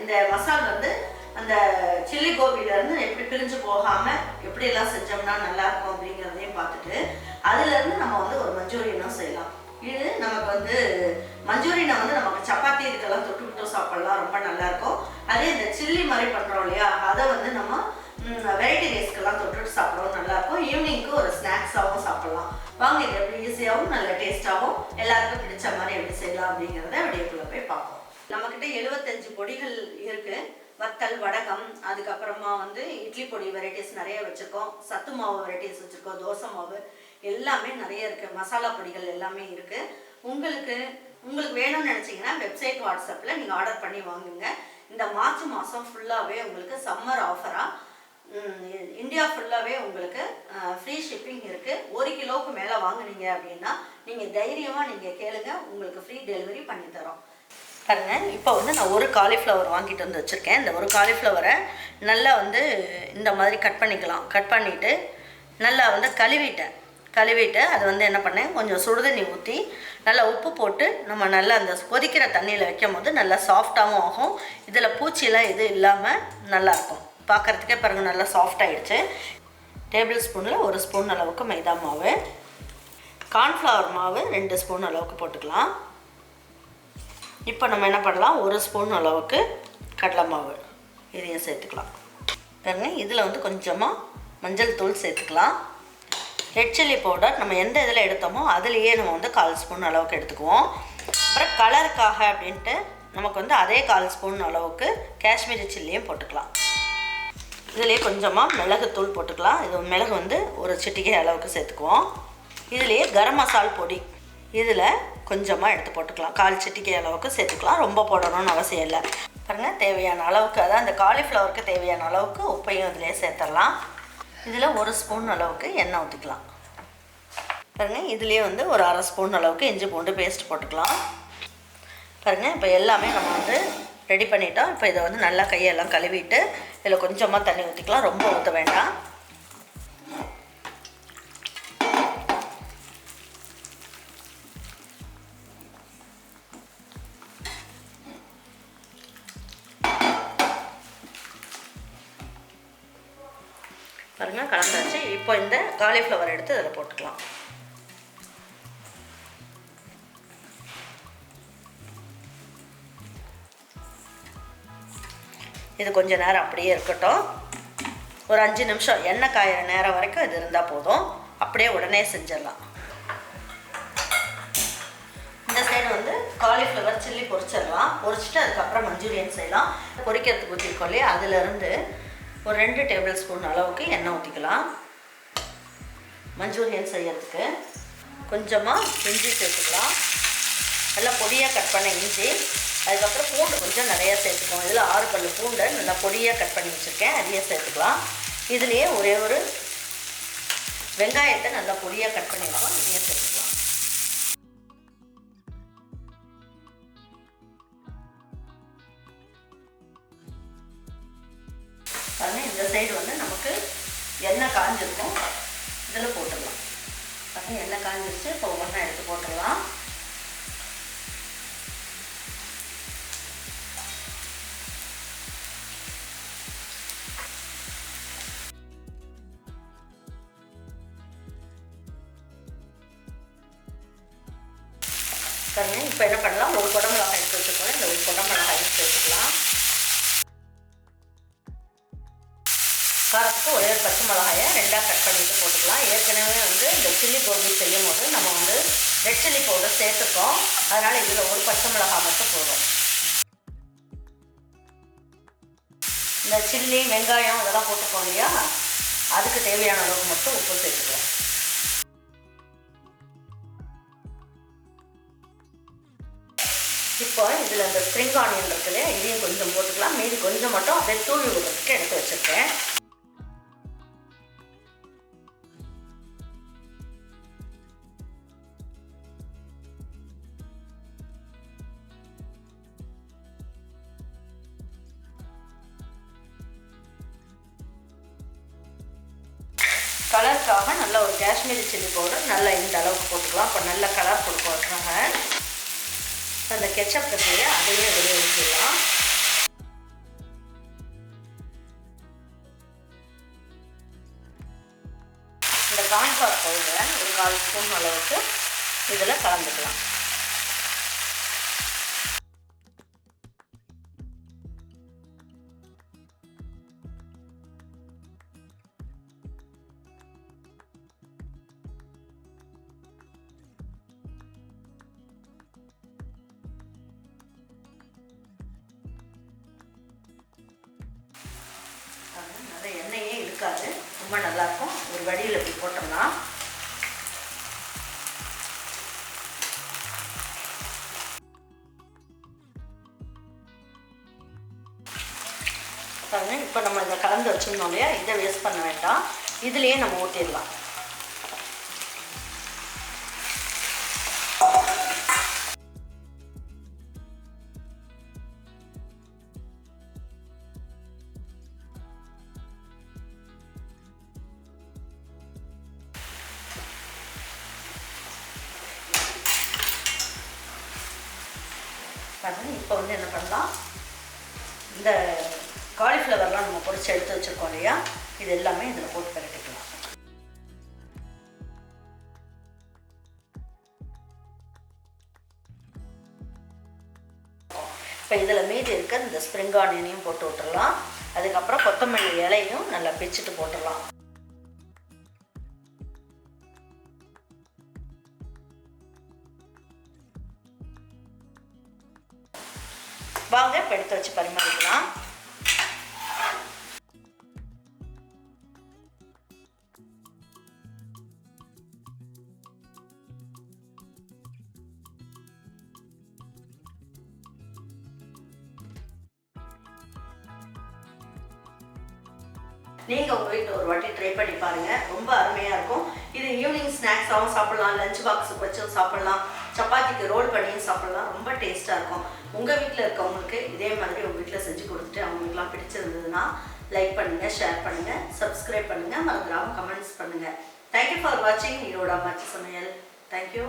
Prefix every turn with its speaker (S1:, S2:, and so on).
S1: இந்த மசால் வந்து அந்த சில்லி கோபில இருந்து எப்படி பிரிஞ்சு போகாம எப்படி எல்லாம் செஞ்சோம்னா நல்லா இருக்கும் அப்படிங்கிறதையும் பார்த்துட்டு அதுல இருந்து நம்ம வந்து ஒரு மஞ்சூரியனும் செய்யலாம். இது நமக்கு வந்து மஞ்சூரியனை வந்து நமக்கு சப்பாத்தி இதுக்கெல்லாம் தொட்டுக்கிட்டு சாப்பிடலாம் ரொம்ப நல்லா இருக்கும். அதே இந்த சில்லி மாதிரி பண்றோம் இல்லையா அதை வந்து நம்ம வெரைட்டி ரைஸ்க்கெல்லாம் தொட்டுட்டு சாப்பிடவும் நல்லா இருக்கும். ஈவினிங்க்கு ஒரு ஸ்நாக்ஸாகவும் சாப்பிடலாம். வாங்க இது எப்படி ஈஸியாகவும் நல்ல டேஸ்ட்டாகவும் எல்லாருக்கும் பிடிச்ச மாதிரி எப்படி செய்யலாம் அப்படிங்கிறத வீடியோக்குள்ள நம்மக்கிட்ட எழுபத்தஞ்சு பொடிகள் இருக்கு. வத்தல் வடகம் அதுக்கப்புறமா வந்து இட்லி பொடி வெரைட்டிஸ் நிறைய வச்சுருக்கோம். சத்து மாவு வெரைட்டிஸ் வச்சுருக்கோம். தோசை மாவு எல்லாமே நிறைய இருக்குது மசாலா பொடிகள் எல்லாமே இருக்குது உங்களுக்கு உங்களுக்கு வேணும்னு நினச்சிங்கன்னா வெப்சைட் வாட்ஸ்அப்பில் நீங்கள் ஆர்டர் பண்ணி வாங்குங்க. இந்த மார்ச் மாதம் ஃபுல்லாகவே உங்களுக்கு சம்மர் ஆஃபராக இந்தியா ஃபுல்லாகவே உங்களுக்கு ஃப்ரீ ஷிப்பிங் இருக்குது ஒரு கிலோவுக்கு மேலே வாங்குனீங்க அப்படின்னா நீங்கள் தைரியமாக நீங்கள் கேளுங்க. உங்களுக்கு ஃப்ரீ டெலிவரி பண்ணி பாருங்கள் பாருங்க. இப்போ வந்து நான் ஒரு காலிஃப்ளவர் வாங்கிட்டு வந்து வச்சுருக்கேன். இந்த ஒரு காலிஃப்ளவரை நல்லா வந்து இந்த மாதிரி கட் பண்ணிக்கலாம். கட் பண்ணிவிட்டு நல்லா வந்து கழுவிட்டேன். கழுவிட்டு அது வந்து என்ன பண்ணேன்? கொஞ்சம் சுடுதண்ணி ஊற்றி நல்லா உப்பு போட்டு நம்ம நல்லா அந்த கொதிக்கிற தண்ணியில் வைக்கும் போது நல்லா சாஃப்டாகவும் ஆகும். இதில் பூச்சியெல்லாம் எதுவும் இல்லாமல் நல்லாயிருக்கும் பார்க்குறதுக்கே பாருங்கள் நல்லா சாஃப்டாகிடுச்சு டேபிள் ஸ்பூனில் ஒரு ஸ்பூன் அளவுக்கு மைதா மாவு. கார்ன்ஃப்ளவர் மாவு ரெண்டு ஸ்பூன் அளவுக்கு போட்டுக்கலாம். இப்போ நம்ம என்ன பண்ணலாம்? ஒரு ஸ்பூன் அளவுக்கு கடலை மாவு. இதையும் சேர்த்துக்கலாம். பாருங்க இதில் வந்து கொஞ்சமாக மஞ்சள் தூள் சேர்த்துக்கலாம். ரெட் சில்லி பவுடர் நம்ம எந்த இதில் எடுத்தோமோ அதுலேயே நம்ம வந்து கால் ஸ்பூன் அளவுக்கு எடுத்துக்குவோம். அப்புறம் கலருக்காக அப்படின்ட்டு நமக்கு வந்து அதே கால் ஸ்பூன் அளவுக்கு காஷ்மீரி சில்லியும் போட்டுக்கலாம். இதுலேயே கொஞ்சமாக மிளகுத்தூள் போட்டுக்கலாம். இது மிளகு வந்து ஒரு சிட்டிகை அளவுக்கு சேர்த்துக்குவோம். இதுலேயே கரம் மசால் பொடி. இதில் கொஞ்சமாக எடுத்து போட்டுக்கலாம். கால் சிட்டிகை அளவுக்கு சேர்த்துக்கலாம். ரொம்ப போடணும்னு அவசியம் இல்லை. பாருங்கள் தேவையான அளவுக்கு அதான் அந்த காலிஃப்ளவருக்கு தேவையான அளவுக்கு உப்பையும் இதிலே சேர்த்துடலாம் இதில் ஒரு ஸ்பூன் அளவுக்கு எண்ணெய் ஊற்றிக்கலாம் பாருங்கள் இதுலேயே வந்து ஒரு அரை ஸ்பூன் அளவுக்கு இஞ்சி பூண்டு பேஸ்ட் போட்டுக்கலாம். பாருங்கள் இப்போ எல்லாமே நம்ம வந்து ரெடி பண்ணிட்டோம். இப்போ இதை வந்து நல்லா கையெல்லாம் கழுவிட்டு இதில் கொஞ்சமாக தண்ணி ஊற்றிக்கலாம் ரொம்ப ஊற்ற வேண்டாம். பாருங்கள் கலந்தாச்சு இப்போ இந்த காலிஃப்ளவர் எடுத்து அதில் போட்டுக்கலாம். இது கொஞ்ச நேரம் அப்படியே இருக்கட்டும். ஒரு அஞ்சு நிமிஷம் எண்ணெய் காயிற நேரம் வரைக்கும் இது இருந்தால் போதும். அப்படியே உடனே செஞ்சிடலாம். இந்த சைடு வந்து காலிஃப்ளவர் சில்லி பொரிச்சிடலாம். பொரிச்சிட்டு அதுக்கப்புறம் மஞ்சூரியன் செய்யலாம். பொரிக்கிறதுக்கு ஊற்றிருக்கோம் இல்லையா? அதுலேருந்து ஒரு ரெண்டு டேபிள் ஸ்பூன் அளவுக்கு எண்ணெய் ஊற்றிக்கலாம் மஞ்சூரியன் செய்யறதுக்கு கொஞ்சமாக இஞ்சி சேர்த்துக்கலாம். நல்லா பொடியாக கட் பண்ண இஞ்சி. அதுக்கப்புறம் பூண்டு கொஞ்சம் நிறையா சேர்த்துக்கோம் இதில் ஆறு பல்லு பூண்டை நல்லா பொடியாக கட் பண்ணி வச்சுருக்கேன். அதையே சேர்த்துக்கலாம். இதுலேயே ஒரே ஒரு வெங்காயத்தை நல்லா பொடியாக கட் பண்ணிக்கலாம் இதையே சேர்த்துக்கலாம். இந்த சைடு வந்து நமக்கு எண்ணெய் காஞ்சிருக்கும். இதில் போட்டுடலாம். பாருங்க எண்ணெய் காஞ்சிருச்சு இப்போ ஒவ்வொன்றா எடுத்து போட்டுடலாம். பாருங்க இப்போ என்ன பண்ணலாம்? ஒரு குடமிளகாய் எடுத்து வச்சுக்கோங்க இந்த ஒரு குடமிளகாய் எடுத்து வச்சுக்கலாம் மிளகாயை ரெண்டாக கட் பண்ணிட்டு போட்டுக்கலாம். ஏற்கனவே வந்து இந்த சில்லி கோபி செய்யும் போது நம்ம வந்து ரெட் சில்லி பவுடர் சேர்த்துக்கோம் அதனால் இதில் ஒரு பச்சை மிளகாய் மட்டும் போதும். இந்த சில்லி வெங்காயம் இதெல்லாம் போட்டுக்கோம் இல்லையா? அதுக்கு தேவையான அளவுக்கு மட்டும் உப்பு சேர்த்துக்கலாம். இப்போ இதில் இந்த ஸ்ப்ரிங் ஆனியன் இருக்குது இதையும் கொஞ்சம் போட்டுக்கலாம். மீதி கொஞ்சம் மட்டும் அப்படியே தூவி விடுறதுக்கு எடுத்து வச்சுருக்கேன். கலருக்காக நல்ல ஒரு காஷ்மீரி சில்லி பவுடர் நல்லா இந்த அளவுக்கு போட்டுக்கலாம். அப்போ நல்ல கலர் கொடுக்கறதுக்காக அந்த கெச்சப் இருக்கு அதையும் இதில் ஊற்றிடலாம் இந்த கான்ஃபார் பவுடரை ஒரு கால் ஸ்பூன் அளவுக்கு இதில் கலந்துக்கலாம். ரொம்ப நல்லாயிருக்கும் ஒரு வடியில் இப்படி போட்டோம்னா. பாருங்க இப்போ நம்ம இதை கலந்து வச்சிருந்தோம் இல்லையா? இதை வேஸ்ட் பண்ண வேண்டாம். இதுலேயே நம்ம ஊற்றிடலாம் பாருங்க இப்போ வந்து என்ன பண்ணலாம்? இந்த காலிஃப்ளவர்லாம் நம்ம பொறிச்சு எடுத்து வச்சுருக்கோம் இல்லையா? இது எல்லாமே இதில் போட்டு பரட்டிக்கலாம். இப்போ இதில் மீதி இருக்க இந்த ஸ்ப்ரிங் ஆனியனையும் போட்டு விட்டுடலாம் அதுக்கப்புறம் கொத்தமல்லி இலையும் நல்லா பிச்சுட்டு போட்டுடலாம். வாங்க இப்போ எடுத்து வச்சு பரிமாறிக்கலாம். நீங்கள் உங்கள் வீட்டில் ஒரு வாட்டி ட்ரை பண்ணி பாருங்கள் ரொம்ப அருமையாக இருக்கும். இது ஈவினிங் ஸ்நாக்ஸாகவும் சாப்பிட்லாம் லஞ்ச் பாக்ஸுக்கு வச்சும் சாப்பிட்லாம். சப்பாத்திக்கு ரோல் பண்ணியும் சாப்பிட்லாம். ரொம்ப டேஸ்ட்டாக இருக்கும். உங்கள் வீட்டில் இருக்கவங்களுக்கு இதே மாதிரி உங்கள் வீட்டில் செஞ்சு கொடுத்துட்டு அவங்களுக்குலாம் பிடிச்சிருந்ததுன்னா லைக் பண்ணுங்கள் ஷேர் பண்ணுங்கள் சப்ஸ்கிரைப் பண்ணுங்கள் மறந்துடாமல் கமெண்ட்ஸ் பண்ணுங்கள் தேங்க்யூ ஃபார் வாட்சிங் ஈரோடா மாச்சி சமையல். தேங்க்யூ